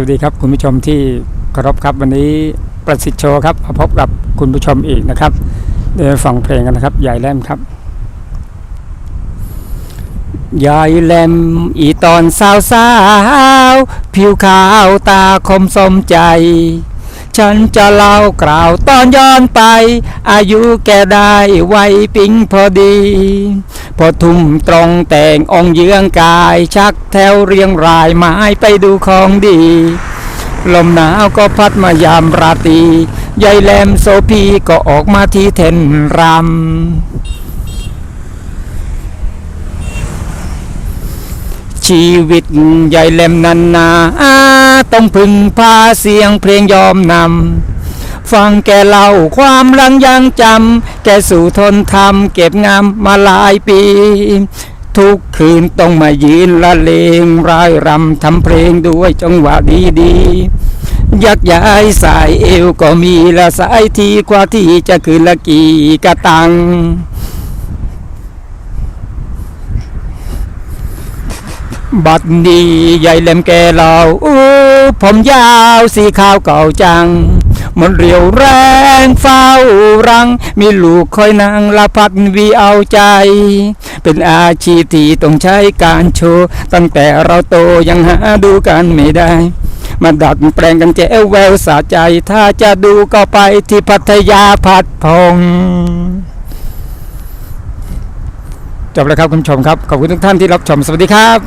วัสดีครับคุณผู้ชมที่เคารพครับวันนี้ประสิทธิ์โชว์ครับมาพบกับคุณผู้ชมอีกนะครับเดี๋ยวฟังเพลงกันนะครับยายแหลมครับยายแหลมอีตอนสาวสาวๆผิวขาวตาคมสมใจ ฉันจะเล่ากล่าวตอนย้อนไป อายุแกได้ไวยปิ๊งพอดี พอทุ่มตรงแต่งองค์เยื้องกาย ชักแถวเรียงรายไม้ไปดูของดี ลมหนาวก็พัดมายามราตรียายแหลมโซพีก็ออกมาที่เทนรำชีวิตใหญ่เล่มนันนา ต้องพึ่งพาเสียงเพลงยอมนำ ฟังแกเล่าความหลังยังจำ แกสู่ทนทำเก็บงามมาหลายปี ทุกคืนต้องมายืนละเลงร่ายรำทำเพลงด้วยจังหวะดีๆ ยักย้ายสายเอวก็มีละสายทีกว่าที่จะคืนละกี่กะตังบัดนี้ใหญ่เล่มแกเราอู้ ผมยาวสีขาวเก่าจัง มันเรียวแรงเฝ้ารัง มีลูกคอยนางละพัดวีเอาใจ เป็นอาชีพที่ต้องใช้การโชว์ ตั้งแต่เราโตยังหาดูกันไม่ได้มาดัดแปลงกันแจ้วแววสะใจ ถ้าจะดูก็ไปที่พัทยาพัดพงจบแล้วครับคุณผู้ชมครับ ขอบคุณทุกท่านที่รับชม สวัสดีครับ